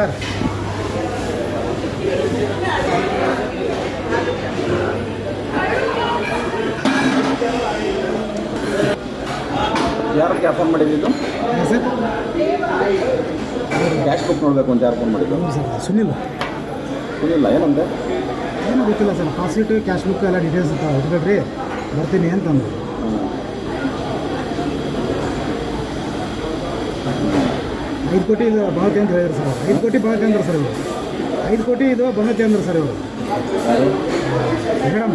Sir. ಯಾರು cab phone ಮಾಡಿದ್ದು sir. Cash book ನೋಡಬೇಕು ಅಂತ ಯಾರು ಫೋನ್ ಮಾಡಿದ್ದು? ಸರ್ ಸುನಿಲ್. ಇಲ್ಲ ಏನಂದೆ ಏನೂ ಗೊತ್ತಿಲ್ಲ ಸರ್ ಪಾಸಿಟಿವ್ ಕ್ಯಾಶ್ ಬುಕ್ ಎಲ್ಲ ಡೀಟೇಲ್ಸ್ ಹುಡುಗಡ್ರಿ ಬರ್ತೀನಿ ಅಂತಂದು ಐದು ಕೋಟಿ ಇದು ಭಾವತಿ ಅಂತ ಹೇಳಿದ್ರು ಸರ್. ಐದು ಕೋಟಿ ಭಾವತಿ ಅಂದ್ರೆ ಸರ್ ಇವರು. ಐದು ಕೋಟಿ ಇದು ಭಾವತಿ ಅಂದ್ರೆ ಸರ್ ಇವರು. ಮೇಡಮ್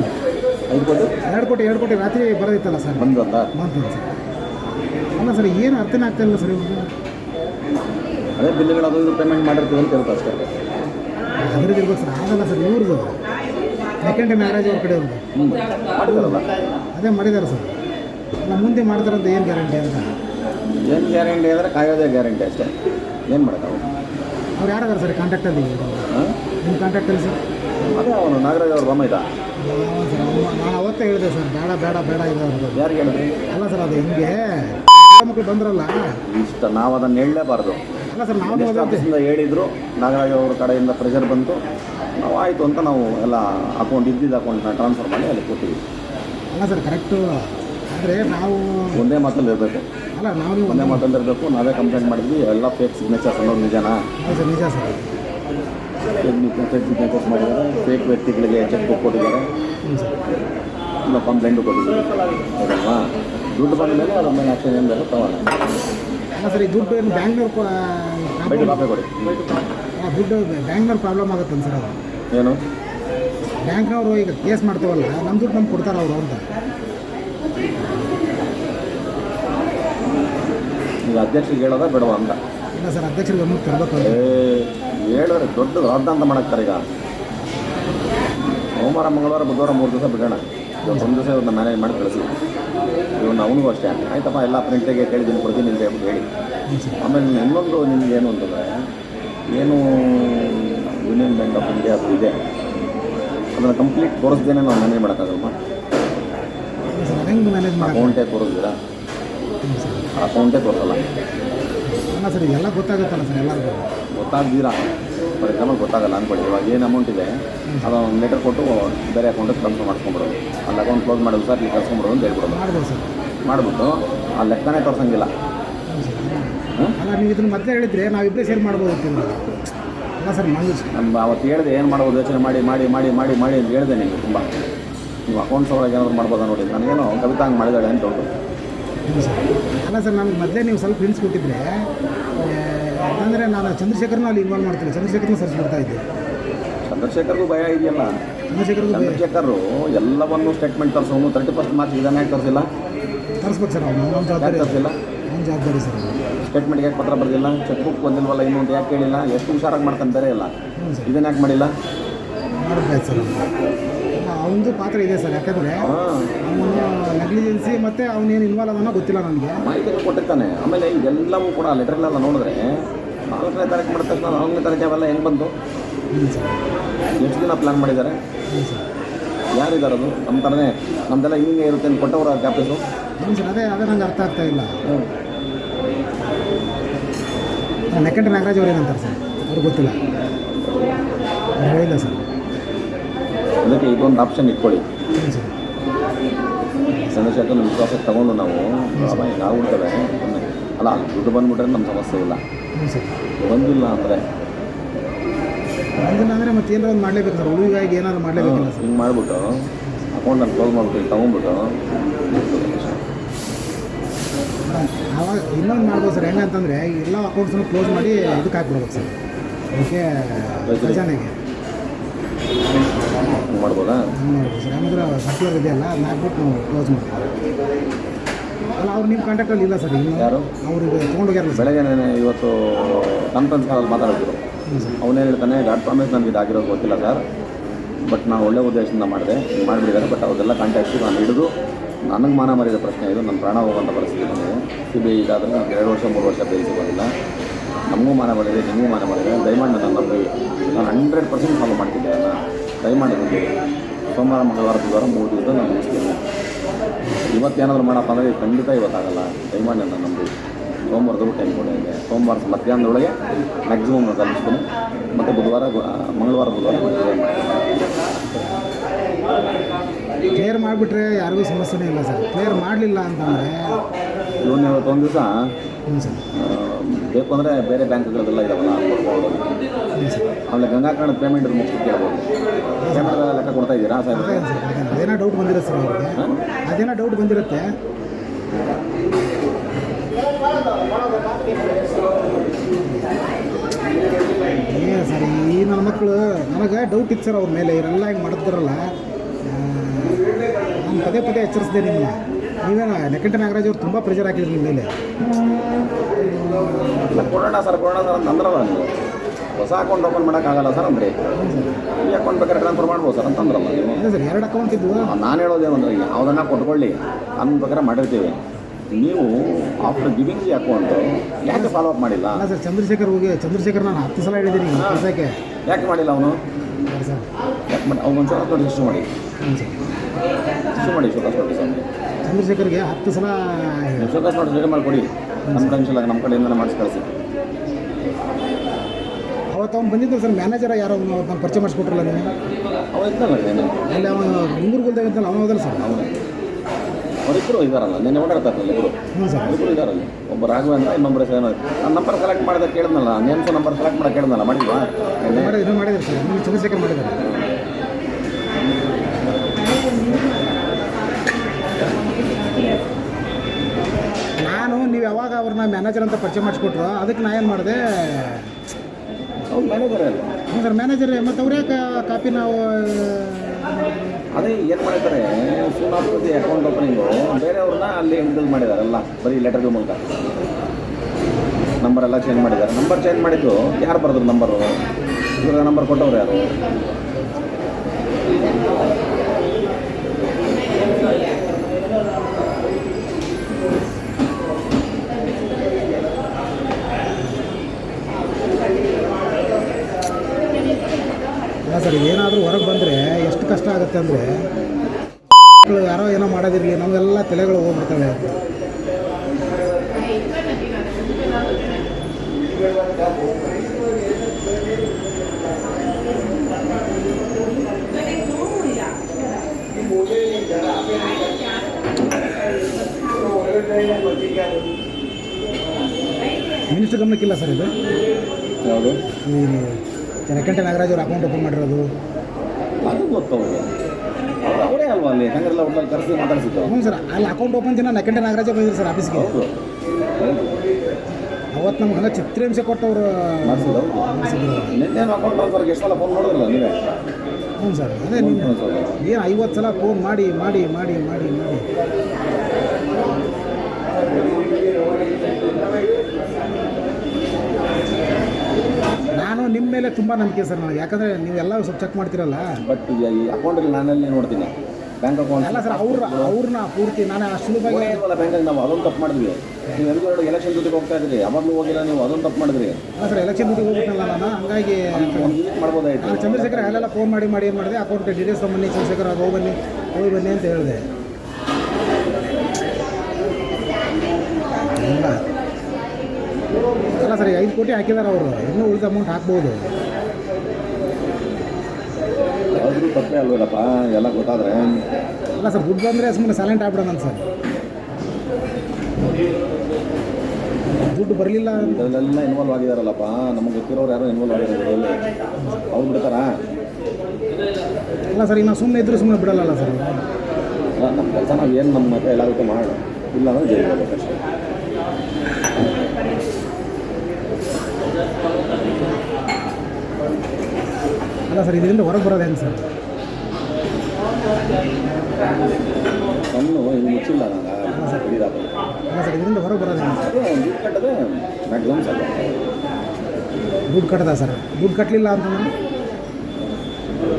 ಐದು ಕೋಟಿ? ಎರಡು ಕೋಟಿ ಎರಡು ಕೋಟಿ ರಾತ್ರಿ ಬರೋದಿತ್ತಲ್ಲ ಸರ್? ಬಂದ್ರಲ್ಲ ಬಂತು ಸರ್. ಅಲ್ಲ ಸರ್ ಏನು ಅರ್ಥನೇ ಆಗ್ತಾ ಇಲ್ಲ ಸರ್ ಇವ್ರಿಗೆ? ಅದೇ ಬಿಲ್ಗಳು ಅದು ಪೇಮೆಂಟ್ ಮಾಡಿರ್ತೀವಿ ಅಂತ ಹೇಳ್ತಾರೆ ಅಷ್ಟೇ. ಅದ್ರದ್ದು ಇರ್ಬೇಕು ಸರ್. ಆಗಲ್ಲ ಸರ್ ಇವ್ರದ್ದು. ಸೆಕೆಂಡ್ ಮ್ಯಾರೇಜ್ ಅವ್ರ ಕಡೆ ಅವ್ರದ್ದು. ಅದೇ ಮಾಡಿದ್ದಾರೆ ಸರ್. ಮುಂದೆ ಮಾಡ್ತಾರಂತ ಏನು ಗ್ಯಾರಂಟಿ ಅಂತ? ಏನು ಗ್ಯಾರಂಟಿ ಅಂದರೆ ಕಾಯೋದೇ ಗ್ಯಾರಂಟಿ ಅಷ್ಟೇ. ಏನು ಮಾಡೋಕ್ಕಾಗ ಅವ್ರು? ಯಾರಾದ್ರು ಸರ್ ಕಾಂಟ್ಯಾಕ್ಟಲ್ಲಿ ನಿಮ್ಮ ಕಾಂಟ್ಯಾಕ್ಟಲ್ಲಿ ಸರ್? ಅದೇ ಅವನು ನಾಗರಾಜ್ ಅವ್ರ ಬಮ್ಮ ಇದ್ದ. ನಾನು ಅವತ್ತೇ ಹೇಳಿದೆ ಸರ್ ಬೇಡ ಬೇಡ ಬೇಡ ಇದು ಯಾರಿಗೆ ಹೇಳಿದ್ರಿ? ಅಲ್ಲ ಸರ್ ಅದು ಹಿಂಗೆ? ಮಕ್ಕಳು ಬಂದ್ರಲ್ಲ? ಇಷ್ಟ ನಾವು ಅದನ್ನು ಹೇಳಲೇಬಾರ್ದು. ಅಲ್ಲ ಸರ್ ನಾವು ಆಫೀಸಿಂದ ಹೇಳಿದ್ರು ನಾಗರಾಜ್ ಅವ್ರ ಕಡೆಯಿಂದ ಪ್ರೆಷರ್ ಬಂತು. ನಾವು ಆಯಿತು ಅಂತ ನಾವು ಎಲ್ಲ ಅಕೌಂಟ್ ಇದ್ದಿದ್ದು ಅಕೌಂಟ್ನ ಟ್ರಾನ್ಸ್ಫರ್ ಮಾಡಿ ಅಲ್ಲಿ ಕೊಟ್ಟಿದ್ವಿ. ಅಲ್ಲ ಸರ್ ಕರೆಕ್ಟು ಆದರೆ ನಾವು ಒಂದೇ ಮಾತಲ್ಲಿ ಇರಬೇಕು. ಅಲ್ಲ ನಾವು ಒಂದೇ ಮಾತಲ್ಲಿ ಇರಬೇಕು ನಾವೇ ಕಂಪ್ಲೇಂಟ್ ಮಾಡಿದ್ವಿ ಎಲ್ಲ ಫೇಕ್ ಸಿಗ್ನೇಚರ್ಸ್ ಅನ್ನೋದು ನಿಜನಾ? ಸರ್ ನಿಜ ಸರ್. ಫೇಕ್ ಸಿಗ್ನೇಚರ್ಸ್ ಮಾಡಿದ್ದಾರೆ ಫೇಕ್ ವ್ಯಕ್ತಿಗಳಿಗೆ ಚೆಕ್ ಬುಕ್ ಕೊಟ್ಟಿದ್ದಾರೆ. ಇಲ್ಲ ಕಂಪ್ಲೇಂಟು ಕೊಟ್ಟಿದ್ದೀವಿ ಹೌದಲ್ವಾ ದುಡ್ಡು ಬಂದ ಮೇಲೆ ಅದ್ರ ಮೇಲೆ ಏನು ಬೇಕು ತಗೋಣ ಅಲ್ಲ ಸರ್ ಈ ದುಡ್ಡು ಏನು ಬ್ಯಾಂಗ್ಳೂರ್ ಕಾಪಿ ಕೊಡಿ. ದುಡ್ಡು ಬ್ಯಾಂಗ್ಳೂರ್ ಪ್ರಾಬ್ಲಮ್ ಆಗುತ್ತೆ ಸರ್ ಅದು. ಏನು? ಬ್ಯಾಂಕ್ನವರು ಈಗ ಕೇಸ್ ಮಾಡ್ತೀವಲ್ಲ ನಮ್ಮ ದುಡ್ಡು ನಮ್ಗೆ ಕೊಡ್ತಾರೆ ಅವರು ಅಂತ ಈಗ ಅಧ್ಯಕ್ಷರಿಗೆ ಹೇಳೋದ ಬೇಡವ ಅಂತ ಇಲ್ಲ ಸರ್ ಅಧ್ಯಕ್ಷರಿಗೆ ಗಮನ ತರಬೇಕು ಹೇಳಿದ್ರೆ ದೊಡ್ಡ ರಾಜಧಾಂತ ಮಾಡಕ್ತಾರೆ ಈಗ ಸೋಮವಾರ ಮಂಗಳವಾರ ಬುಧವಾರ ಮೂರು ದಿವಸ ಬಿಡೋಣ. ಒಂದು ದಿವಸ ಇವ್ರನ್ನ ಮ್ಯಾನೇಜ್ ಮಾಡಿ ಕಳಿಸಿ. ಇವನು ಅವನಿಗೂ ಅಷ್ಟೇ. ಆಯ್ತಪ್ಪ ಎಲ್ಲ ಪ್ರಿಂಟಿಗೆ ಕೇಳಿದ್ದೀನಿ ಕೊಡ್ತೀನಿ ಅಂತ ಹೇಳಿ. ಆಮೇಲೆ ಇನ್ನೊಂದು ನಿಮ್ಗೆ ಏನು ಅಂತಂದರೆ ಏನು ಯೂನಿಯನ್ ಬ್ಯಾಂಕ್ ಆಫ್ ಇಂಡಿಯಾ ಇದೆ. ಅದನ್ನು ಕಂಪ್ಲೀಟ್ ತೋರಿಸ್ದೇನೆ ನಾವು ಮ್ಯಾನೇಜ್ ಮಾಡೋಕ್ಕಾಗಲ್ವಾ? ಅಕೌಂಟೇ ತೋರಿಸ್ತೀರಾ ಅಕೌಂಟೇ ತೋರಿಸಲ್ಲ ಅಲ್ಲ ಸರ್ ಎಲ್ಲ ಗೊತ್ತಾಗುತ್ತಲ್ಲ ಸರ್ ಎಲ್ಲರಿಗೂ? ಗೊತ್ತಾಗ್ದಿರಾ? ಫಾರ್ ಎಕ್ಸಾಂಪಲ್ ಗೊತ್ತಾಗಲ್ಲ ಅಂದ್ಕೊಳ್ಳಿ ಇವಾಗ ಏನು ಅಮೌಂಟ್ ಇದೆ ಅದೊಂದು ಲೆಟರ್ ಕೊಟ್ಟು ಬೇರೆ ಅಕೌಂಟಿಗೆ ಟ್ರಾನ್ಸ್ಫರ್ ಮಾಡ್ಕೊಂಬಿಡೋದು ಅಲ್ಲಿ ಅಕೌಂಟ್ ಕ್ಲೋಸ್ ಮಾಡೋದು ಸರ್ ಇಲ್ಲಿ ಕಳ್ಸ್ಕೊಂಬಿಡೋದು ಅಂತ ಹೇಳ್ಬಿಡೋದು. ಮಾಡ್ಬೋದು ಸರ್. ಮಾಡಿಬಿಟ್ಟು ಆ ಲೆಕ್ಕನೇ ತೋರ್ಸಂಗಿಲ್ಲ? ಅಲ್ಲ ನೀವು ಇದನ್ನ ಮೊದಲೇ ಹೇಳಿದ್ರೆ ನಾವಿಬ್ಬರೇ ಸೇರಿ ಮಾಡ್ಬೋದು ಅಂತೀವಿ ಅಲ್ಲ ಸರ್ ನಾವು ನಮ್ಮ ಅವತ್ತು ಹೇಳಿದೆ ಏನು ಮಾಡ್ಬೋದು ಯೋಚನೆ ಮಾಡಿ ಮಾಡಿ ಮಾಡಿ ಮಾಡಿ ಮಾಡಿ ಅಂತ ಹೇಳಿದೆ ನೀವು ತುಂಬ. ನೀವು ಅಕೌಂಟ್ಸ್ ಒಳಗೆ ಏನಾದರೂ ಮಾಡ್ಬೋದಾ ನೋಡಿ. ನನಗೇನೋ ಕವಿತಾ ಹಂಗೆ ಮಾಡಿದಾಳೆ ಅಂತ ಹ್ಞೂ ಸರ್ ಅಲ್ಲ ಸರ್ ನಾನು ಮೊದಲೇ ನೀವು ಸ್ವಲ್ಪ ಹಿಂಟ್ಸ್ ಕೊಟ್ಟಿದ್ರೆ ಯಾಕಂದರೆ ನಾನು ಚಂದ್ರಶೇಖರ್ನೂ ಅಲ್ಲಿ ಇನ್ವಾಲ್ವ್ ಮಾಡ್ತೀನಿ ಚಂದ್ರಶೇಖರ್ನ ಸರ್ಚ್ ಮಾಡ್ತಾ ಇದ್ದೆ. ಚಂದ್ರಶೇಖರ್ಗೂ ಭಯ ಇದೆಯಲ್ಲ? ಚಂದ್ರಶೇಖರ್ಗೂ ಬೇ- ಚಂದ್ರಶೇಖರ್ ಎಲ್ಲವನ್ನೂ ಸ್ಟೇಟ್ಮೆಂಟ್ ತರಿಸೋನು ತರ್ಟಿ ಫಸ್ಟ್ ಮಾರ್ಚ್ ಇದನ್ನ ಯಾಕೆ ತರಿಸಿಲ್ಲ? ತರಿಸ್ಬೇಕು ಸರ್ ಅವ್ನು ನಮ್ಮ ಜವಾಬ್ದಾರಿ. ತರಿಸಿಲ್ಲ? ನಮ್ಮ ಜವಾಬ್ದಾರಿ ಸರ್. ಸ್ಟೇಟ್ಮೆಂಟ್ಗೆ ಯಾಕೆ ಪತ್ರ ಬರೆದಿಲ್ಲ? ಚೆಕ್ ಬುಕ್ ಬಂದಿಲ್ವಲ್ಲ ಇನ್ನೂ ಯಾಕೆ ಕೇಳಿಲ್ಲ? ಎಷ್ಟು ಹುಷಾರಾಗಿ ಮಾಡ್ತಾನೆ ಬೇರೆ ಇಲ್ಲ ಇದನ್ನ ಯಾಕೆ ಮಾಡಿಲ್ಲ? ಮಾಡಬೇಕು ಸರ್ ಅವನದು ಪಾತ್ರ ಇದೆ ಸರ್ ಯಾಕಂದ್ರೆ ಅವನು ನೆಗ್ಲಿಜೆನ್ಸಿ ಮತ್ತು ಅವನೇನು ಇನ್ವಾಲ್ವ್ ಅದನ್ನೋ ಗೊತ್ತಿಲ್ಲ ನನಗೆ. ಮಾಹಿತಿ ಕೊಟ್ಟಿರ್ತಾನೆ. ಆಮೇಲೆ ಇದೆಲ್ಲವೂ ಕೂಡ ಲೆಟರ್ಲೆಲ್ಲ ನೋಡಿದ್ರೆ ನಾಲ್ಕನೇ ತಾರೀಕು ಮಾಡಿದ ತಕ್ಷಣ ನಾಲ್ಕನೇ ತಾರೀಕು ಅವೆಲ್ಲ ಹೆಂಗೆ ಬಂತು? ಎಷ್ಟು ದಿನ ಪ್ಲ್ಯಾನ್ ಮಾಡಿದ್ದಾರೆ. ಯಾರಿದ್ದಾರೆ ಅದು? ನಮ್ಮ ಥರನೇ ನಮ್ದೆಲ್ಲ ಹಿಂಗೆ ಇರುತ್ತೆ ಅಂತ ಕೊಟ್ಟವರ ಕ್ಯಾಪೇಸು ಹ್ಞೂ ಸರ್ ಅದೇ ಅದೇ ನಂಗೆ ಅರ್ಥ ಆಗ್ತಾ ಇಲ್ಲ. ಹ್ಞೂ ನಾಗರಾಜ್ ಅವ್ರು ಏನಂತಾರೆ ಸರ್? ಅವ್ರಿಗೆ ಗೊತ್ತಿಲ್ಲ. ಹೇಳಿಲ್ಲ ಸರ್. ಅದಕ್ಕೆ ಇದೊಂದು ಆಪ್ಷನ್ ಇಟ್ಕೊಳ್ಳಿ. ಸರ್ ನಮ್ಮ ವಿಶ್ವಾಸಕ್ಕೆ ತಗೊಂಡು ನಾವು ಆಗ್ಬಿಡ್ತವೆ. ಸುಮ್ನೆ. ಅಲ್ಲ ದುಡ್ಡು ಬಂದ್ಬಿಟ್ರೆ ನಮ್ಮ ಸಮಸ್ಯೆ ಇಲ್ಲ. ಬಂದಿಲ್ಲ ಅಂದರೆ? ಬಂದಿಲ್ಲ ಅಂದರೆ ಮತ್ತೆ ಏನಾರು ಮಾಡಲೇಬೇಕು ಸರ್. ಉಳಿಗಾಗಿ ಏನಾದ್ರು ಮಾಡಲೇಬೇಕಲ್ಲ ಸರ್. ಹಿಂಗೆ ಮಾಡಿಬಿಟ್ಟು ಅಕೌಂಟನ್ನು ಕ್ಲೋಸ್ ಮಾಡ್ಬಿಟ್ಟು ತೊಗೊಂಡ್ಬಿಟ್ಟು ಇನ್ನೊಂದು ಮಾಡ್ಬೋದು ಸರ್. ಹೆಂಗೆ ಅಂತಂದರೆ ಎಲ್ಲ ಅಕೌಂಟ್ಸನ್ನು ಕ್ಲೋಸ್ ಮಾಡಿ ಇದಕ್ಕೆ ಹಾಕ್ಬಿಡ್ಬೇಕು ಸರ್. ಅದಕ್ಕೆ ಖಜಾನೆಗೆ. ಹಿಂಗೆ ಮಾಡ್ಬೋದಾ? ಇದೆಯಲ್ಲ ಅದನ್ನ ಹಾಕ್ಬಿಟ್ಟು ನಾವು ಕ್ಲೋಸ್ ಮಾಡ್ತೀವಿ ಅಲ್ಲ ಅವ್ರು ನಿಮ್ಮ ಕಾಂಟ್ಯಾಕ್ಟಲ್ಲಿ ಇಲ್ಲ ಸರ್ ಇನ್ನು ಯಾರು? ಅವ್ರಿಗೆ ತೊಗೊಂಡೋಗ್ಯಾರಲ್ಲ ಸರ್. ಬೆಳಗ್ಗೆ ಇವತ್ತು ಕಾನ್ಫರೆನ್ಸ್ ಕಾಲಲ್ಲಿ ಮಾತಾಡಿದ್ರು. ಅವನೇ ಹೇಳ್ತಾನೆ ಗಾಡ್ ಪ್ರಾಮಿಸ್ ನನಗೆ ಇದಾಗಿರೋದು ಗೊತ್ತಿಲ್ಲ ಸರ್ ಬಟ್ ನಾನು ಒಳ್ಳೆ ಉದ್ದೇಶದಿಂದ ಮಾಡಿದೆ ಮಾಡಿಬಿಟ್ಟಿದ್ದಾರೆ ಬಟ್ ಅವರೆಲ್ಲ ಕಾಂಟ್ಯಾಕ್ಟು ನಾನು ಹಿಡಿದು ನನಗೆ ಮಾನ ಮರಿದ ಪ್ರಶ್ನೆ ಇದು ನನ್ನ ಪ್ರಾಣ ಹೋಗುವಂಥ ಪರಿಸ್ಥಿತಿ ಬಂದಿದೆ ಸಿ ಬಿ ಐ ಇದಾದರೆ ನನಗೆ ಎರಡು ವರ್ಷ ಮೂರು ವರ್ಷ ಬೇಯಿಸಿ ಬಂದಿಲ್ಲ ನಮಗೂ ಮಾನ ಮಾಡಿದೆ ನಿಮಗೂ ಮಾನ ಮಾಡಿದೆ ದಯಮಾಡಿ ನನ್ನ ನಂಬಿ. ನಾನು ಹಂಡ್ರೆಡ್ ಪರ್ಸೆಂಟ್ ಫಾಲೋ ಮಾಡ್ತಿದ್ದೆ ಅದನ್ನು ದಯಮಾಡಿ ಸೋಮವಾರ ಮಂಗಳವಾರ ಬುಧವಾರ ಮೂರು ದಿವಸ ನಾನು ಮುಗಿಸ್ತೀನಿ ಇವತ್ತೇನಾದರೂ ಮಾಡಪ್ಪ ಅಂದರೆ ಖಂಡಿತ ಇವತ್ತಾಗಲ್ಲ. ದಯಮಾಡಿ ನಾನು ನಂಬಿ. ಸೋಮವಾರದವ್ರು ಟೈಮ್ ಕೊಡೋದಿದೆ ಸೋಮವಾರ ಮಧ್ಯಾಹ್ನದೊಳಗೆ ಮ್ಯಾಕ್ಸಿಮಮ್ ನಾನು ತಲುಪಿಸ್ತೀನಿ. ಮತ್ತು ಬುಧವಾರ ಮಂಗಳವಾರ ಬುಧವಾರ. ಕ್ಲಿಯರ್ ಮಾಡಿಬಿಟ್ರೆ ಯಾರಿಗೂ ಸಮಸ್ಯೆನೇ ಇಲ್ಲ ಸರ್. ಕ್ಲಿಯರ್ ಮಾಡಲಿಲ್ಲ ಅಂತಂದರೆ ಲೋನ್ ಇವತ್ತು ಒಂದು ದಿವಸ ಬೇಕು ಅಂದರೆ ಬೇರೆ ಬ್ಯಾಂಕ್ಗಳದೆಲ್ಲ ಇದಾವಲ್ಲ ಕೊಡ್ಬೋದು ಹ್ಞೂ ಸರ್ ಆಮೇಲೆ ಗಂಗಾಕರಣದ ಪೇಮೆಂಟ್ ಮುಗಿಸಿ ಕೇಳ್ಬೋದು ಪೇಮೆಂಟ್ ಲೆಕ್ಕ ಕೊಡ್ತಾ ಇದ್ದೀರಾ ಸಾಹೇಬ್ರೆ ಅದೇನು ಸರ್ ಅದೇನು ಅದೇನೋ ಡೌಟ್ ಬಂದಿರುತ್ತೆ ಸರ್ ಅವ್ರಿಗೆ ಹಾಂ ಅದೇನೋ ಡೌಟ್ ಬಂದಿರುತ್ತೆ ಏ ಸರ್ ಈ ನನ್ನ ಮಕ್ಕಳು ನನಗೆ ಡೌಟ್ ಇತ್ತು ಸರ್ ಅವ್ರ ಮೇಲೆ ಇವರೆಲ್ಲ ಹಿಂಗೆ ಮಾಡ್ತಿರಲ್ಲ ನಾನು ಪದೇ ಪದೇ ಎಚ್ಚರಿಸಿದೆ ನಿಮ್ಮನ್ನ ನೀವೇನ ನೆಕಂಟ ನಾಗರಾಜ್ ಅವ್ರು ತುಂಬ ಪ್ರೆಷರ್ ಹಾಕಿದ್ರು ನಿಮ್ಮ ಮೇಲೆ ಇಲ್ಲ ಕೊಡೋಣ ಸರ್ ಕೊಡೋಣ ಸರ್ ಅಂತ ಅಂದ್ರಲ್ಲ ನೀವು ಹೊಸ ಅಕೌಂಟ್ ಓಪನ್ ಮಾಡೋಕ್ಕಾಗಲ್ಲ ಸರ್ ಅಂದರೆ. ಈ ಅಕೌಂಟ್ ಬೇಕಾದ್ರೆ ಟ್ರಾನ್ಸ್ಫರ್ ಮಾಡ್ಬೋದು ಸರ್ ಅಂತಂದ್ರಲ್ಲ ನೀವು ಸರ್ ಎರಡು ಅಕೌಂಟ್ ಇದ್ದು ನಾನು ಹೇಳೋದೇನಂದ್ರೆ ಯಾವುದನ್ನು ಯಾವುದನ್ನ ಕೊಟ್ಕೊಳ್ಳಿ. ಅಂದ ಪ್ರಕಾರ ಮಾಡಿರ್ತೀವಿ. ನೀವು ಆಫ್ಟರ್ ಗಿವಿಂಗ್ ದಿ ಅಕೌಂಟ್ ಯಾಕೆ ಫಾಲೋ ಅಪ್ ಮಾಡಿಲ್ಲ? ಸರ್ ಚಂದ್ರಶೇಖರ್ ಹೋಗಿ ಚಂದ್ರಶೇಖರ್ ನಾನು ಹತ್ತು ಸಲ ಹೇಳಿದ್ದೀನಿ ಯಾಕೆ ಯಾಕೆ ಮಾಡಿಲ್ಲ ಅವನು? ಯಾಕೆ ಮಾಡಿ ಅವ್ನು ಒಂದು ಅಕೌಂಟ್ ಇಷ್ಟು ಮಾಡಿ? ಇಷ್ಟು ಮಾಡಿ ಶೋಕಾಸ್ ನೋಡಿ ಸರ್. ಚಂದ್ರಶೇಖರ್ಗೆ ಹತ್ತು ಸಲ ಶೋಕಾಸ್ ನೋಡಿ ರೆಡಿ ಮಾಡಿಕೊಡಿ. ನಮ್ಮ ಟೆನ್ಷನ್ ನಮ್ಮ ಕಡೆಯಿಂದ ಮಾಡಿಸಿ ಕಳಿಸಿ. ಅವತ್ತು ಅವ್ನು ಬಂದಿದ್ದ ಸರ್ ಮ್ಯಾನೇಜರ್ ಯಾರೋ ಅವ್ನು ಅವತ್ತು ನಾನು ಪರಿಚಯ ಮಾಡಿಸ್ಕೊಟ್ರಲ್ಲ ನೀವು? ಏನು ಅಲ್ಲಿ ಅವನು ಮುಂದೂರು ಗುಲ್ದಾಗ ಅಂತ ಅವನು ಹೋದಲ್ಲ ಸರ್? ಅವನು ಅವರಿಬ್ಬರು ಇದ್ದಾರಲ್ಲ ನಿನ್ನೆ ಓಡಾಡ್ತಾರಲ್ಲ ಇಬ್ಬರು ಹ್ಞೂ ಸರ್. ಇಬ್ಬರು ಇದ್ದಾರಲ್ಲ ಒಬ್ಬ ರಾಘವೇಂದ್ರ ಇನ್ನೊಬ್ಬರ ಏನೋ ನಾನು ನಂಬರ್ ಸೆಲೆಕ್ಟ್ ಮಾಡಿದ ಕೇಳಿದ್ನಲ್ಲ ನೇಮ್ಸು ನಂಬರ್ ಸೆಲೆಕ್ಟ್ ಮಾಡಿ ಕೇಳಿದ್ನಲ್ಲ ಮಾಡಿಲ್ವಾ? ಮಾಡಿದ್ರು ಮಾಡಿ ಇದು ಮಾಡಿದ್ರು ಸರ್. ನೀವು ಚಂದ್ರಶೇಖರ್ ಮಾಡಿದ್ದಾರೆ. ನಾನು ನೀವು ಯಾವಾಗ ಅವ್ರನ್ನ ಮ್ಯಾನೇಜರ್ ಅಂತ ಪರಿಚಯ ಮಾಡಿಸ್ಕೊಟ್ರು ಅದಕ್ಕೆ ನಾ ಏನು ಮಾಡಿದೆ ಮ್ಯಾನೇಜರ್ ಅಲ್ಲ. ಹ್ಞೂ ಸರ್ ಮ್ಯಾನೇಜರ್ ಮತ್ತು ಅವ್ರೇ ಕಾಪಿ ನಾವು ಅದೇ ಏನು ಮಾಡಿದ್ದಾರೆ ದಿ ಅಕೌಂಟ್ ಓಪನಿಂಗು ಬೇರೆಯವ್ರನ್ನ ಅಲ್ಲಿ ಇದು ಮಾಡಿದಾರಲ್ಲ ಬರೀ ಲೆಟರ್ಗಳ ಮೂಲಕ. ನಂಬರ್ ಎಲ್ಲ ಚೇಂಜ್ ಮಾಡಿದ್ದಾರೆ ನಂಬರ್ ಚೇಂಜ್ ಮಾಡಿದ್ದು ಯಾರು ಬರೆದ್ರು ನಂಬರು ಇವ್ರ ನಂಬರ್ ಕೊಟ್ಟವ್ರು ಯಾರು? ಸರ್ ಏನಾದರೂ ಹೊರಗೆ ಬಂದರೆ ಎಷ್ಟು ಕಷ್ಟ ಆಗುತ್ತೆ ಅಂದರೆ ಯಾರೋ ಏನೋ ಮಾಡೋದಿರಲಿ ನಮಗೆಲ್ಲ ತಲೆಗಳು ಹೋಗ್ಬಿಡ್ತವೆ. ಮಿನಿಸ್ಟರ್ ಗಮನಕ್ಕಿಲ್ಲ ಸರ್ ಇದು? ಯಾವುದು? ಜನಕಂಠ ನಾಗರಾಜ್ ಅವ್ರ ಅಕೌಂಟ್ ಓಪನ್ ಮಾಡಿರೋದು? ಅದು ಗೊತ್ತವ್ರು ಅವ್ರು ಅಲ್ವಾ ಅಲ್ಲಿ? ಹೆಂಗರೆಲ್ಲ ಒಟ್ಟಲ್ಲಿ ಕರೆಸಿ ಮಾತಾಡಿಸಿದ್ದು? ಹ್ಞೂ ಸರ್ ಅಲ್ಲಿ ಅಕೌಂಟ್ ಓಪನ್ ದಿನ ನಕಂಠ ನಾಗರಾಜ ಬಂದಿದ್ರು ಸರ್ ಆಫೀಸ್ಗೆ ಹೌದು ಹೌದು. ಅವತ್ತು ನಮ್ಗೆ ಹಂಗೆ ಚಿತ್ರಹಿಂಸೆ ಕೊಟ್ಟವರು ಮಾಡಿಸಿದ್ದು ಹೌದು. ನಿನ್ನೆ ಅಕೌಂಟ್ ಟ್ರಾನ್ಸ್ಫರ್ಗೆ ಎಷ್ಟು ಸಲ ಫೋನ್ ಮಾಡಿದ್ರಲ್ಲ ನೀವೇ? ಹ್ಞೂ ಸರ್ ಅದೇ ನೀವು ಏನು ಐವತ್ತು ಸಲ ಫೋನ್ ಮಾಡಿ ಮಾಡಿ ಮಾಡಿ ಮಾಡಿ ಮಾಡಿ. ನಿಮ್ಮ ಮೇಲೆ ತುಂಬ ನಂಬಿಕೆ ಸರ್ ನನಗೆ. ಯಾಕಂದರೆ ಎಲ್ಲ ಸ್ವಲ್ಪ ಚೆಕ್ ಮಾಡ್ತೀರಲ್ಲ? ಬಟ್ ಈ ಅಕೌಂಟಲ್ಲಿ ನಾನಲ್ಲಿ ನೋಡ್ತೀನಿ. ಬ್ಯಾಂಕ್ ಅಕೌಂಟ್ ಅಲ್ಲ ಸರ್ ಅವ್ರ ಅವ್ರನ್ನ ಪೂರ್ತಿ ನಾನು ಅಷ್ಟು ಸುಲಭವಾಗಿ ಬ್ಯಾಂಕಲ್ಲಿ ನಾವು ಅದೊಂದು ತಪ್ಪು ಮಾಡಿದ್ವಿ. ನೀವು ಎಲ್ಲರೂ ಎರಡು ಎಲೆಕ್ಷನ್ ಜೊತೆಗೆ ಹೋಗ್ತಾ ಇದ್ರಿ. ಅವಾಗಲೂ ಹೋಗಿಲ್ಲ ನೀವು ಅದೊಂದು ತಪ್ಪು ಮಾಡಿದ್ರಿ. ಅಲ್ಲ ಸರ್ ಎಲೆಕ್ಷನ್ ಜೊತೆಗೆ ಹೋಗ್ಬೇಕಲ್ಲ ನಾನು? ಹಂಗಾಗಿ ಮಾಡ್ಬೋದಾಯ್ತು. ನಾನು ಚಂದ್ರಶೇಖರ್ ಅಲ್ಲೆಲ್ಲ ಫೋನ್ ಮಾಡಿ ಮಾಡಿ ಏನು ಮಾಡಿದೆ? ಅಕೌಂಟ್ ಡೀಟೇಲ್ಸ್ ಬನ್ನಿ ಚಂದ್ರಶೇಖರ್ ಅದು ಹೋಗಿ ಬನ್ನಿ. ಹೋಗಿ ಬನ್ನಿ ಅಂತ ಹೇಳಿದೆ. ಇಲ್ಲ. ಅಲ್ಲ ಸರ್ ಈಗ ಐದು ಕೋಟಿ ಹಾಕಿದ್ದಾರೆ ಅವರು. ಇನ್ನೂ ಉಳಿದ ಅಮೌಂಟ್ ಹಾಕ್ಬೋದು. ಯಾವ್ದು ತಪ್ಪೇ ಅಲ್ವೇನಪ್ಪ? ಎಲ್ಲ ಗೊತ್ತಾದ್ರೆ. ಅಲ್ಲ ಸರ್ ದುಡ್ಡು ಬಂದರೆ ಸುಮ್ಮನೆ ಸೈಲೆಂಟ್ ಆಗ್ಬಿಡೋಣ ಸರ್. ದುಡ್ಡು ಬರಲಿಲ್ಲ ಇದರಲ್ಲೆಲ್ಲ ಇನ್ವಾಲ್ವ್ ಆಗಿದಾರಲ್ಲಪ್ಪ. ನಮಗೆ ಗೊತ್ತಿರೋರು ಯಾರೋ ಇನ್ವಾಲ್ವ್ ಆಗಿದ್ದಾರೆ ಅವ್ರು ಬಿಡ್ತಾರಾ? ಅಲ್ಲ ಸರ್ ಈಗ ನಾವು ಸುಮ್ಮನೆ ಇದ್ರೂ ಸುಮ್ಮನೆ ಬಿಡಲ್ಲ ಸರ್. ನಮ್ಮ ಕೆಲಸ ನಾವು ಏನು ನಮ್ಮ ಕೈಲಾಗುತ್ತೆ ಮಾಡೋಣ ಇಲ್ಲ ಅಂದ್ರೆ ಜೈಲಿಗೆ ಹೋಗ್ಬೇಕಷ್ಟೇ ಅಲ್ಲ ಸರ್ ಇದರಿಂದ ಹೊರಗೆ ಬರೋದು ಹೆಂಗೆ ಸರ್? ಕಣ್ಣು ಇದು ಮುಚ್ಚಿಲ್ಲ ನಂಗೆ. ಹಿಡಿದಾಪ ಅಲ್ಲ ಸರ್ ಇದರಿಂದ ಹೊರಗೆ ಬರೋದು ಹೆಂಗೆ ಸರ್ ದುಡ್ಡು ಕಟ್ಟದೆ ಮ್ಯಾಕ್ಸಿಮಮ್ ಸರ್ ದುಡ್ಡು ಕಟ್ಟದ ಸರ್? ದುಡ್ಡು ಕಟ್ಟಲಿಲ್ಲ ಅಂತಂದ್ರೆ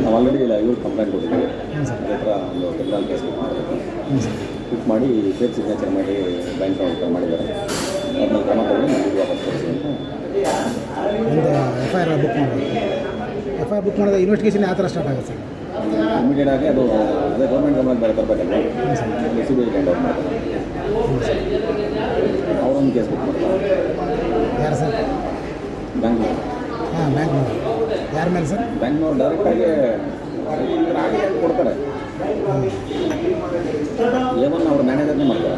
ನಾವು ಆಲ್ರೆಡಿ ಇಲ್ಲ ಇವ್ರು ಕಂಪ್ಲೇಂಟ್ ಕೊಟ್ಟಿದ್ದೀವಿ ಸರ್. ಹತ್ರ ಒಂದು ಕ್ರಿಮಿನಲ್ ಕೇಸ್ ಬುಕ್ ಮಾಡಿ ಫೇಕ್ ಸಿಗ್ನೇಚರ್ ಮಾಡಿ ಬ್ಯಾಂಕ್ ಮಾಡಿದ್ದಾರೆ. ಅದನ್ನ ಕ್ರಮ ತಗೊಂಡು ನಾವು ವಾಪಸ್ ಕೊಡಿಸಿ ಅಂತ. ಒಂದು F I R book R book ಮಾಡಿದ ಇನ್ವೆಸ್ಟಿಗೇಷನ್ ಯಾವ ಥರ ಸ್ಟಾರ್ಟ್ ಆಗುತ್ತೆ? ಸರ್ ಇಮಿಡಿಯೇಟ್ ಆಗಿ ಅದು ಅದೇ ಗೌರ್ಮೆಂಟ್ ಗಮನಕ್ಕೆ ಬೇರೆ ತರಬೇಕಲ್ಲ? ಸಿ ಬಿ ಐ ಕಂಡು ಸರ್. ಅವ್ರ ಅವರೊಂದು ಕೇಸ್ ಬುಕ್ ಮಾಡ್ತಾರೆ. ಯಾರು ಸರ್? ಬ್ಯಾಂಗ್ಳೂರು ಹಾಂ ಬ್ಯಾಂಗ್ಳೂರು ಯಾರ ಮೇಲೆ ಸರ್? ಬ್ಯಾಂಗ್ಳೂರು ಡೈರೆಕ್ಟಾಗಿ ಕೊಡ್ತಾರೆ ಏಮನ್ನ ಅವ್ರ ಮ್ಯಾನೇಜರ್ನೇ ಮಾಡ್ತಾರೆ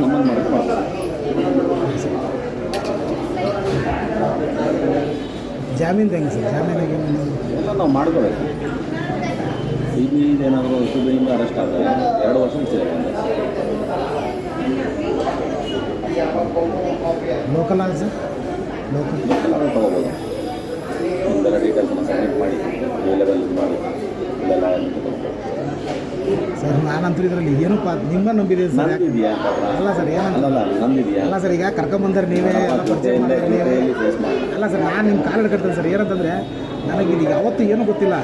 ನಮ್ಮನ್ನು ಮಾಡೋದು ಮಾಡ್ತಾರೆ ಜಾಮೀನು ಹೆಂಗೆ ಸರ್? ಜಾಮೀನಿಗೆ ಎಲ್ಲ ನಾವು ಮಾಡ್ಕೋಬೇಕು. ಸಿ ಬಿ ಏನಾದರೂ ಸಿ ಬಿ ಇಂದ ಅರೆಸ್ಟ್ ಆದರೆ ಎರಡು ವರ್ಷ ಸಿಗುತ್ತೆ ಲೋಕಲ್ ಆಗಿ ಸರ್? ಲೋಕಲ್ ಎಲ್ಲರೂ ತೊಗೋಬೋದು. ನಾನಂತೂ ಇದರಲ್ಲಿ ಏನಪ್ಪ ನಿಮ್ಮ ನಂಬಿದೆ ಸರ್? ಅಲ್ಲ ಸರ್ ಏನಂತ? ಅಲ್ಲಲ್ಲ ನಂದಿದೆಯಾ ಅಲ್ಲ ಸರ್ ಈಗ ಕರ್ಕೊಂಬಂದ್ರೆ ನೀವೇ ಎಲ್ಲ ಪರಿಚಯ ಮಾಡಿದ್ರೆ ನೀವೇ. ಜೊತೆಯಲ್ಲಿ ಅಲ್ಲ ಸರ್ ನಾನು ನಿಮ್ಮ ಕಾಲ ಹಿಡ್ಕೊಳ್ತೀನಿ ಸರ್ ಏನಂತಂದರೆ ನನಗೆ ಇದು ಯಾವತ್ತೂ ಏನೂ ಗೊತ್ತಿಲ್ಲ.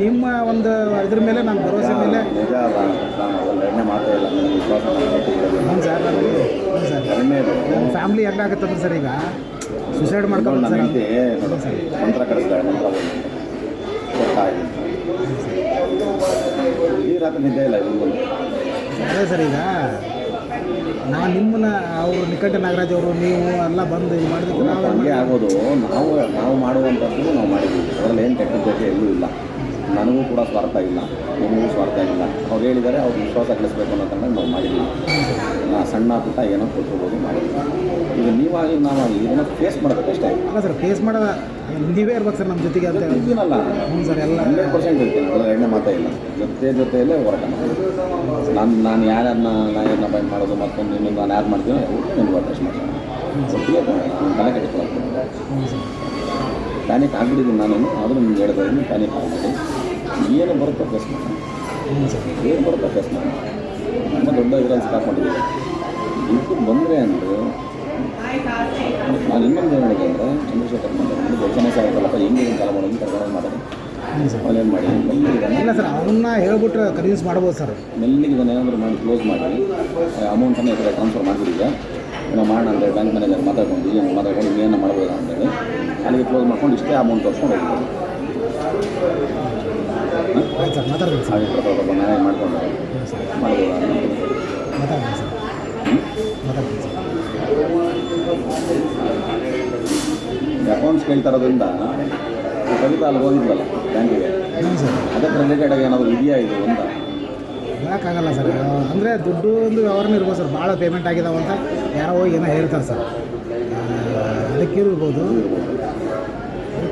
ನಿಮ್ಮ ಒಂದು ಇದ್ರ ಮೇಲೆ ನಾನು ಭರವಸೆ ಮೇಲೆ ಹ್ಞೂ ಸರ್ ಹ್ಞೂ ಸರ್. ಫ್ಯಾಮ್ಲಿ ಹೆಂಗಾಗತ್ತಂದ್ರೆ ಸರ್ ಈಗ? ಸುಸೈಡ್ ಮಾಡ್ಕೊಂಡು ಸರ್ ಮಂತ್ರ ಕಳಿಸ್ತಾಳೆ ಮಂತ್ರ. ಕೊಡ್ತಾ ಇದ್ದೀನಿ ಅದೇ ಸರ್ ಈಗ ನಾನು ನಿಮ್ಮನ್ನ, ಅವರು ನಿಕಟ ನಾಗರಾಜ್ ಅವರು, ನೀವು ಎಲ್ಲ ಬಂದು ಇದು ಮಾಡಿದ್ರೆ ನಾವು ಹಂಗೆ ಆಗೋದು. ನಾವು ನಾವು ಮಾಡುವಂಥದ್ದು ನಾವು ಮಾಡಿದ್ದೀವಿ. ಅದರಲ್ಲಿ ಏನು ಕೆಟ್ಟ ಜೊತೆ ಎಲ್ಲೂ ಇಲ್ಲ. ನನಗೂ ಕೂಡ ಸ್ವಾರ್ಥ ಇಲ್ಲ ನಿಮಗೂ ಸ್ವಾರ್ಥ ಇಲ್ಲ. ಅವ್ರು ಹೇಳಿದ್ದಾರೆ ಅವ್ರು ವಿಶ್ವಾಸ ಕಳಿಸ್ಬೇಕು ಅನ್ನೋ ತಂದಾಗ ನಾವು ಮಾಡಿದ್ದೀವಿ ನಾ ಸಣ್ಣ ಪುಟ್ಟ ಏನೋ ಕೊಟ್ಕೋಬೋದು ಮಾಡಿದ್ದೀವಿ ಈಗ ನೀವಾಗಿ ನಾವು ಇದನ್ನು ಫೇಸ್ ಮಾಡಬೇಕಷ್ಟೇ ಅಲ್ಲ ಸರ್ ಫೇಸ್ ಮಾಡೋದ ನೀವೇ ಇರ್ಬೇಕು ಸರ್ ನಮ್ಮ ಜೊತೆಗೆ ಅಂತ ಇದೀನಲ್ಲ ಹ್ಞೂ ಸರ್ ಎಲ್ಲ ಹಂಡ್ರೆಡ್ ಪರ್ಸೆಂಟ್ ಇರ್ತೀನಿ. ಅದರ ಎಣ್ಣೆ ಮಾತೇ ಇಲ್ಲ. ಜೊತೆ ಜೊತೆಯಲ್ಲೇ ಹೋರಾಟ ನಾನು ನಾನು ಯಾರನ್ನು ನಾನು ಯಾರನ್ನ ಬೈಂಡ್ ಮಾಡೋದು ಮತ್ತೊಂದು ಇನ್ನೊಂದು ನಾನು ಯಾರು ಮಾಡ್ತೀನಿ ನಿಮ್ಗೆ ಅಟ್ಯಾಚ್ ಮಾಡ್ತೀನಿ. ಒಟ್ಟಿಗೆ ತಲೆ ಪ್ಯಾನಿಕ್ ಆಗಿಬಿಟ್ಟಿದ್ದೀನಿ ನಾನು ಆದರೂ ನಿಮ್ಗೆ ಹೇಳ್ತಾ ಇದ್ದೀನಿ ಪ್ಯಾನಿಕ್ ಆಗಿಬಿಟ್ಟು ಏನು ಬರುತ್ತೆ ಪ್ರಶ್ನೆ ಏನು ಬರುತ್ತೆ ಪ್ರಶ್ನೆ ನಮ್ಮ ತುಂಬ ದೊಡ್ಡ ಸ್ಟಾಪ್ ಮಾಡಿದ್ದೀವಿ. ಇದಕ್ಕೆ ಬಂದರೆ ಅಂದರೆ ನಾನು ಇನ್ನೊಂದು ಏನು ಹೇಳಿದೆ ಅಂದರೆ ಚಂದ್ರಶೇಖರ್ ಮಾತಾಡಿ. ದೊಡ್ಡ ಸಮಸ್ಯೆ ಆಗುತ್ತಲ್ಲಪ್ಪ ಹೆಂಗೆ ಕಾಲ ಮಾಡೋದು ಕರ್ಕೊಂಡು ಮಾಡೋದು ಏನು ಮಾಡಿ? ಇಲ್ಲ ಸರ್ ಅವನ್ನ ಹೇಳ್ಬಿಟ್ರೆ ಕನ್ವಿನ್ಸ್ ಮಾಡ್ಬೋದು ಸರ್. ಮೆಲ್ಲಿಗೆ ಇದನ್ನು ಏನಾದರೂ ಮಾಡಿ ಕ್ಲೋಸ್ ಮಾಡಿ ಅಮೌಂಟನ್ನು ಈ ಕಡೆ ಟ್ರಾನ್ಸ್ಫರ್ ಮಾಡಿಬಿಟ್ಟಿದ್ದೆ ಏನೋ ಮಾಡೋಣ ಅಂದರೆ ಬ್ಯಾಂಕ್ ಮ್ಯಾನೇಜರ್ ಮಾತಾಡ್ಕೊಂಡು ಏನು ಮಾತಾಡ್ಕೊಂಡು ಏನು ಮಾಡ್ಬೋದಾ ಅಂತೇಳಿ ಅಲ್ಲಿಗೆ ಕ್ಲೋಸ್ ಮಾಡ್ಕೊಂಡು ಇಷ್ಟೇ ಅಮೌಂಟ್ ತೋರಿಸ್ಕೊಂಡು ಹೋಗ್ಬೋದು ಆಯ್ತು ಸರ್ ಮಾತಾಡ್ತೀನಿ ಸರ್. ಸಾವಿರ ರೂಪಾಯಿ ಸ್ವಲ್ಪ ಮಾಡಿಕೊಂಡು ಸರ್. ಮಾಡ್ಬೋದಾ ಮಾತಾಡ್ತೀನಿ ಸರ್. ಮಾತಾಡ್ತೀನಿ ಸರ್. ಅಕೌಂಟ್ಸ್ ಕೇಳ್ತಾ ಇರೋದ್ರಿಂದ ಕವಿತಾ ಅಲ್ಲಿ ಹೋಗಿದ್ವಲ್ಲ ಬ್ಯಾಂಕಿಗೆ? ಅದಕ್ಕೆ ರಿಲೇಟೆಡ್ ಆಗಿ ಏನಾದರೂ ಇದೆಯಾ ಇದು ಅಂತ? ಹೇಳೋಕ್ಕಾಗಲ್ಲ ಸರ್. ಅಂದರೆ ದುಡ್ಡು ಒಂದು ವ್ಯವಹಾರನೇ ಇರ್ಬೋದು ಸರ್. ಭಾಳ ಪೇಮೆಂಟ್ ಆಗಿದಾವೆ ಅಂತ ಯಾರೋ ಹೋಗಿ ಏನೋ ಹೇಳ್ತಾರೆ ಸರ್. ಅದಕ್ಕೆ ಇರ್ಬೋದು.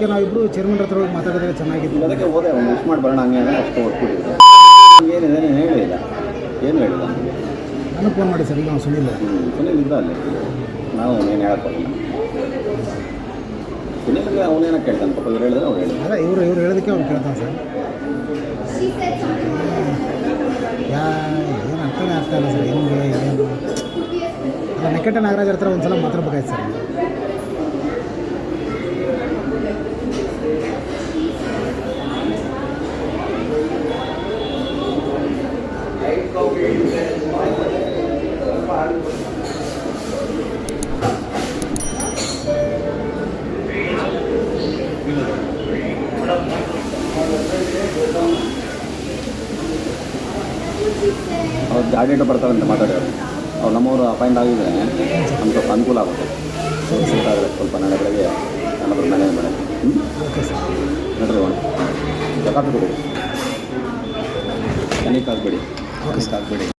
ಅದಕ್ಕೆ ನಾವಿಬ್ಬರು ಚೇರ್ಮನ್ ಹತ್ರ ಹೋಗಿ ಮಾತಾಡಿದ್ರೆ ಚೆನ್ನಾಗಿತ್ತು. ಅದಕ್ಕೆ ಹೋದೆ ಒಂದು ವಿಶ್ ಮಾಡಿ ಬರೋಣ ಹಂಗೆ ಅಷ್ಟು ಹೊಟ್ಬಿಟ್ಟಿದ್ದೆ ಏನಿದೆ ನೀನು ಹೇಳಿಲ್ಲ ಏನು ಹೇಳಿಲ್ಲ ನಾನು ಫೋನ್ ಮಾಡಿ ಸರ್ ಈಗ ನಾವು ಸುನಿಲ್. ಸುನಿಲ್ ಇದ್ದ ಅಲ್ಲಿ. ನಾವು ಏನು ಹೇಳಕ್ಕಾಗಿಲ್ಲ ಸುನೀಲ್ಗೆ ಅವನೇನ ಕೇಳ್ತಾನೆ? ಪಾಪ ಇವ್ರು ಹೇಳಿದ್ರೆ ಅವ್ರು ಹೇಳಿದ್ರು. ಅಲ್ಲ ಇವರು ಇವ್ರು ಹೇಳೋದಕ್ಕೆ ಅವ್ನು ಕೇಳ್ತಾನೆ ಸರ್. ಯಾ ಏನು ಅರ್ಥನೇ ಆಗ್ತಾ ಇಲ್ಲ ಸರ್ ಹೆಂಗೆ ಏನು? ನೆಕೆಟ ನಾಗರಾಜ್ ಹತ್ರ ಒಂದು ಸಲ ಮಾತಾಡ್ಬೇಕಾಯ್ತು ಸರ್. ಅವ್ರು ಬರ್ತಾರೆ ಬರ್ತಾರಂತೆ ಮಾತಾಡೋರು ಅವ್ರು ನಮ್ಮವರು ಅಪಾಯಿಂಟ್ ಆಗಿದ್ರೆ ನಮ್ಗೆ ಸ್ವಲ್ಪ ಅನುಕೂಲ ಆಗುತ್ತೆ. ಗೊತ್ತಾದ್ರೆ ಸ್ವಲ್ಪ ನಾಳೆ ಬೆಳಗ್ಗೆ ಏನಾದರೂ ಮನೆ ಸರ್. ನೋಡ್ರಿ ಕಾಫಿ ಕೊಡಿ ಆಗಬೇಡಿ. ತನಿಖೆ ಆಗಬೇಡಿ.